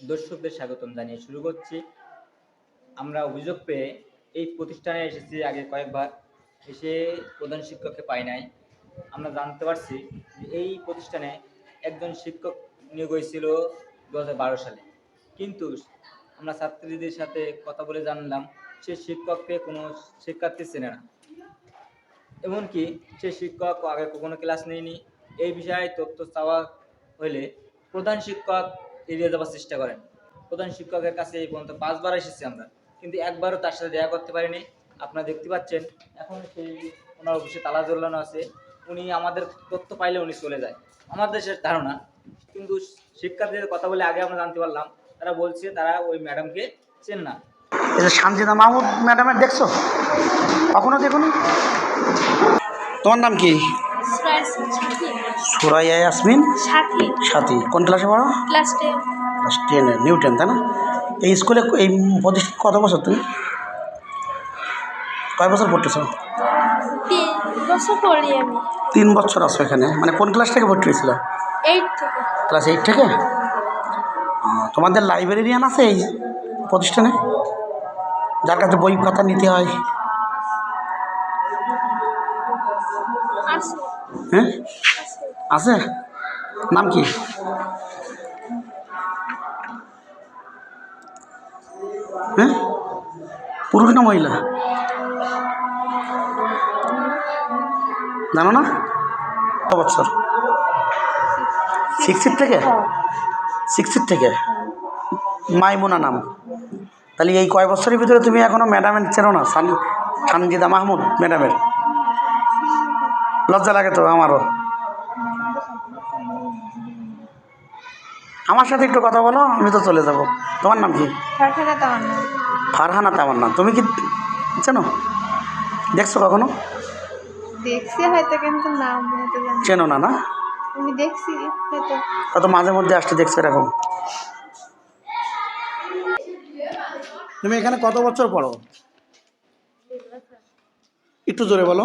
দর্শকদের স্বাগতম জানিয়ে শুরু করছি। আমরা অভিযোগ পেয়ে এই প্রতিষ্ঠানে এসেছি, আগে কয়েকবার। এসে প্রধান শিক্ষককে পাই নাই। আমরা জানতে পারছি এই প্রতিষ্ঠানে একজন শিক্ষক নিয়োগ হয়েছিল দু সালে। কিন্তু আমরা ছাত্রীদের সাথে কথা বলে জানলাম, সে শিক্ষককে কোনো শিক্ষার্থী চেনে না। এমনকি সে শিক্ষক আগে কখনো ক্লাস নেয়নি। এই বিষয়ে তথ্য চাওয়া হলে প্রধান শিক্ষক এড়িয়ে যাওয়ার চেষ্টা করেন। প্রধান শিক্ষকের কাছে এই পর্যন্ত পাঁচবার এসেছি আমরা। কিন্তু একবারও তার সাথে দেখা করতে পারিনি। আপনারা দেখতে পাচ্ছেন, এখন সেই ওনার অফিসে তালা ঝোলানো আছে। উনি আমাদের তথ্য পাইলে উনি চলে যায়। আমার দেশের ধারণা, কিন্তু শিক্ষার্থীদের কথা বলে আগে আমরা জানতে পারলাম, তারা বলছে তারা ওই ম্যাডামকে চেন না। শান্তিদা মাহমুদ ম্যাডামের দেখছ? কখনো দেখুন তোমার নাম কি? সুরাইয়া ইয়াসমিন? সাথী। সাথী। কোন ক্লাসে পড়ো? ক্লাস টেন ক্লাস টেনে নিউ টেন তাই না? এই স্কুলে এই প্রতিষ্ঠান কত বছর তুমি? কয় বছর পড়তেছো? তিন বছর পড়ি তিন বছর আছো এখানে। মানে কোন ক্লাস থেকে ভর্তি হয়েছিল? ক্লাস এইট থেকে? তোমাদের লাইব্রেরিয়ান আছে এই প্রতিষ্ঠানে? যার কাছে বই খাতা নিতে হয়? হ্যাঁ আছে? নাম কি? হ্যাঁ পুরুষ না মহিলা? জানো না? বছর? সিক্সির থেকে? সিক্সির থেকে? মাইমুনা নাম। তাহলে এই কয় বছরের ভিতরে তুমি এখনও ম্যাডামের চেনো না? সান সানজিদা মাহমুদ ম্যাডামের লজ্জা লাগে তো আমারও। আমার সাথে একটু কথা বলো আমি তো চলে যাব। তোমার নাম কি? ফারহানা তেমন নাম তুমি কি চেনো? দেখছ কখনো? দেখছি হয়তো কিন্তু নাম হয়তো জানি না। চেনো না না? আমি দেখছি হয়তো। কত মাঝে মধ্যে আসতে দেখছ এরকম। তুমি এখানে কত বছর পড়ো? একটু জোরে বলো।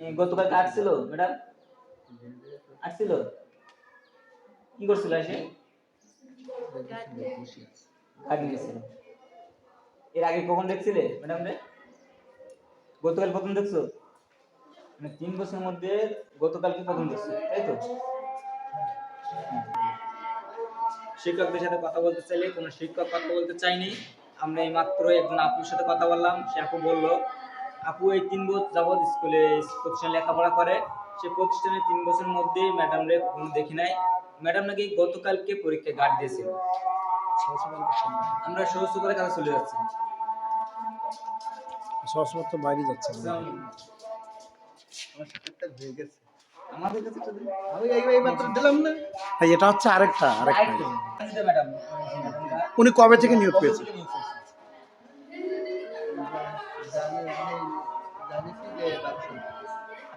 গতকাল আসছিল, ম্যাডাম? আসছিল? কি করছিল এসে? এর আগে কখন দেখছিলে, ম্যাডাম রে? গতকাল প্রথম দেখছ? মানে তিন বছরের মধ্যে গতকালকে প্রথম দেখছ, তাই তো? শিক্ষকদের সাথে কথা বলতে চাইলে কোনো শিক্ষক কথা বলতে চাইনি আমরা এই মাত্র একজন আপুর সাথে কথা বললাম, সে আপু বলল আপু এই তিন বছর যাবৎ স্কুলে প্রতিষ্ঠানে লেখাপড়া করে। সে প্রতিষ্ঠানে তিন বছরের মধ্যে ম্যাডাম রে কখনো দেখি নাই। ম্যাডাম নাকি গতকালকে পরীক্ষায় গার্ড দিয়েছিল। আমরা সহস্র করে কাছে চলে যাচ্ছি। সরস্বত তো বাইরে যাচ্ছে আমাদের কাছে তো দিন। এটা হচ্ছে আরেকটা আরেকটা। আরেকটা। উনি কবে থেকে নিয়োগ পেয়েছে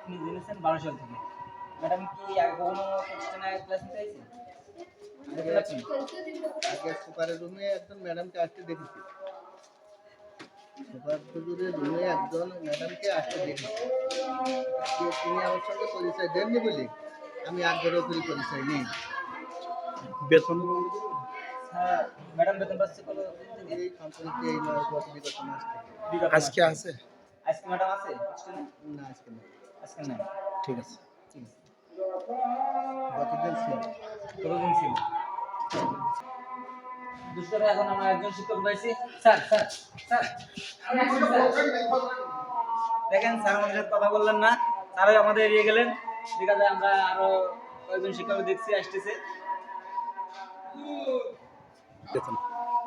আপনি জেনেছেন বারো সাল থেকে। ম্যাডাম কি আগে কখনো প্রতিষ্ঠানে ক্লাস নিতে আইছে দেখতে পাচ্ছেন? আগে সুপারের রুমে একজন ম্যাডামকে আসতে দেখেছি। সুপার হুজুরের রুমে একজন ম্যাডামকে আসতে দেখেছি। তো তিনি আমার সঙ্গে পরিচয় দেননি বলে আমি আগ্রহ করি পরিচয় নেই। বেতন? হ্যাঁ ম্যাডাম বেতন পাচ্ছে কত? দিন থেকে? এই কোম্পানিতে এই নয় গত বিগত মাস থেকে। বিগত আজকে মাসে। আছে? আজকে ম্যাডাম আছে? প্রতিষ্ঠানে? না আজকে না। আজকে নাই ঠিক আছে। ঠিক আছে গতদিন ছিল কতদিন ছিল দুষ্করে এখন আমরা একজন শিক্ষক পাইছি। স্যার স্যার স্যার আমি আসছি, স্যার। দেখেন স্যার আমাদের সাথে কথা বললেন না। স্যারই আমাদের এড়িয়ে গেলেন। ঠিক আছে আমরা আরও কয়েকজন শিক্ষক দেখছি আসতেছে।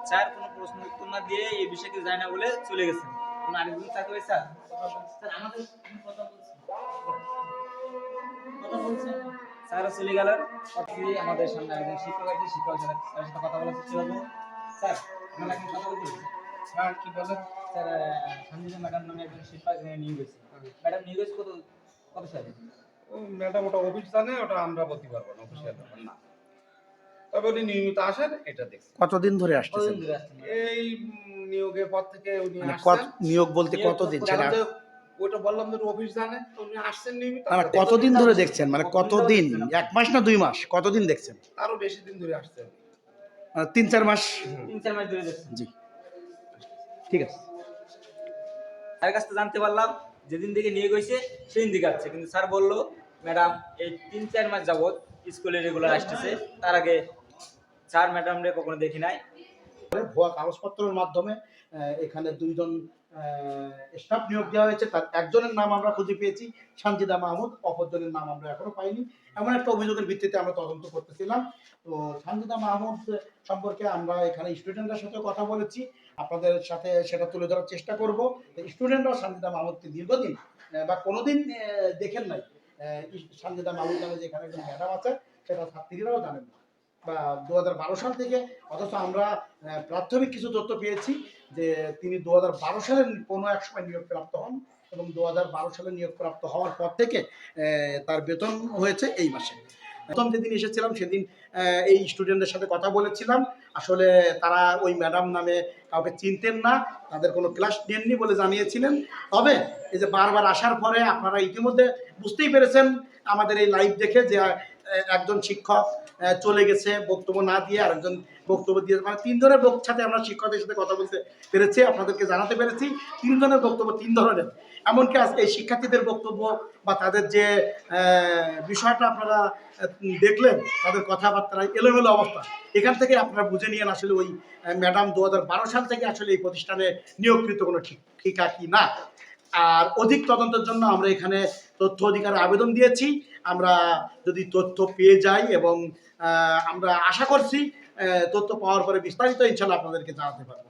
স্যার কোনো প্রশ্ন উত্তর না দিয়ে এই বিষয়ে কিছু জানে না বলে চলে গেছেন। কোনো আরেকজন স্যার? আমাদের আমি কথা বলছি। কথা বলছেন স্যার চলে গেলেন। আমাদের সামনে একজন শিক্ষক আছে শিক্ষকের সাথে তার সাথে কথা বলার চেষ্টা করব। স্যার আমরা এখন কথা বলতে। হ্যাঁ কি বলে স্যার সঞ্জিতা ম্যাডাম নামে একজন শিল্পা নিয়োগ হয়েছে ম্যাডাম নিয়োগ হয়েছে কত কত সালে? ম্যাডাম ওটা অফিস জানে ওটা আমরা বলতে পারব না অফিসিয়াল ব্যাপার না। তবে উনি নিয়মিত আসেন এটা দেখছি। কতদিন ধরে আসছেন এই নিয়োগের পর থেকে উনি মানে নিয়োগ বলতে কতদিন? সেটা তাহলে ওটা বললাম যে অফিস জানে তো উনি আসছেন নিয়মিত। না, না, কতদিন ধরে দেখছেন? মানে কতদিন? এক মাস না দুই মাস? কতদিন দেখছেন? আরও বেশি দিন ধরে আসছেন। মানে তিন চার মাস? তিন চার মাস ধরে দেখছেন। জি। ঠিক আছে। স্যারের কাছ থেকে জানতে পারলাম যেদিন থেকে নিয়ে গেছে সেদিন থেকে আসছে। কিন্তু স্যার বলল ম্যাডাম এই তিন চার মাস যাবত স্কুলে রেগুলার আসতেছে। তার আগে স্যার ম্যাডামরে কখনো দেখি নাই? ভুয়া কাগজপত্রের মাধ্যমে আহ, এখানে দুইজন স্টাফ নিয়োগ দেওয়া হয়েছে। তার একজনের নাম আমরা খুঁজে পেয়েছি, সানজিদা মাহমুদ। অপরজনের নাম আমরা এখনও পাইনি। এমন একটা অভিযোগের ভিত্তিতে আমরা তদন্ত করতেছিলাম। তো সানজিদা মাহমুদ সম্পর্কে আমরা এখানে স্টুডেন্টদের সাথে কথা বলেছি। আপনাদের সাথে সেটা তুলে ধরার চেষ্টা করব। স্টুডেন্টরা সানজিদা মাহমুদকে দীর্ঘদিন বা কোনোদিন দেখেন নাই। সানজিদা মাহমুদ নামে যে এখানে একজন ম্যাডাম আছে, সেটা ছাত্রীরাও জানেন না। দু সাল থেকে, অথচ আমরা প্রাথমিক কিছু তথ্য পেয়েছি যে তিনি দু সালের কোনো এক সময় নিয়োগপ্রাপ্ত হন এবং দু হাজার বারো সালে নিয়োগপ্রাপ্ত হওয়ার পর থেকে তার বেতন হয়েছে এই মাসে। প্রথম যেদিন এসেছিলাম সেদিন এই স্টুডেন্টদের সাথে কথা বলেছিলাম। আসলে তারা ওই ম্যাডাম নামে কাউকে চিনতেন না, তাদের কোনো ক্লাস নেননি বলে জানিয়েছিলেন। তবে এই যে বারবার আসার পরে আপনারা ইতিমধ্যে বুঝতেই পেরেছেন, আমাদের এই লাইভ দেখে যে একজন শিক্ষক চলে গেছে বক্তব্য না দিয়ে আরেকজন বক্তব্য দিয়ে মানে তিনজনের বক সাথে আমরা শিক্ষকদের সাথে কথা বলতে পেরেছি, আপনাদেরকে জানাতে পেরেছি। তিনজনের বক্তব্য তিন ধরনের। এমনকি আজকে এই শিক্ষার্থীদের বক্তব্য বা তাদের যে বিষয়টা আপনারা দেখলেন, তাদের কথাবার্তা এলোমেলো অবস্থা। এখান থেকে আপনারা বুঝে নিয়েন আসলে ওই ম্যাডাম দু হাজার বারো সাল থেকে আসলে এই প্রতিষ্ঠানে নিয়োগকৃত কোনো ঠিক ঠিকা কি না। আর অধিক তদন্তের জন্য আমরা এখানে তথ্য অধিকার আবেদন দিয়েছি। আমরা যদি তথ্য পেয়ে যাই এবং আমরা আশা করছি তথ্য পাওয়ার পরে বিস্তারিত ইনশাল্লাহ আপনাদেরকে জানাতে পারব।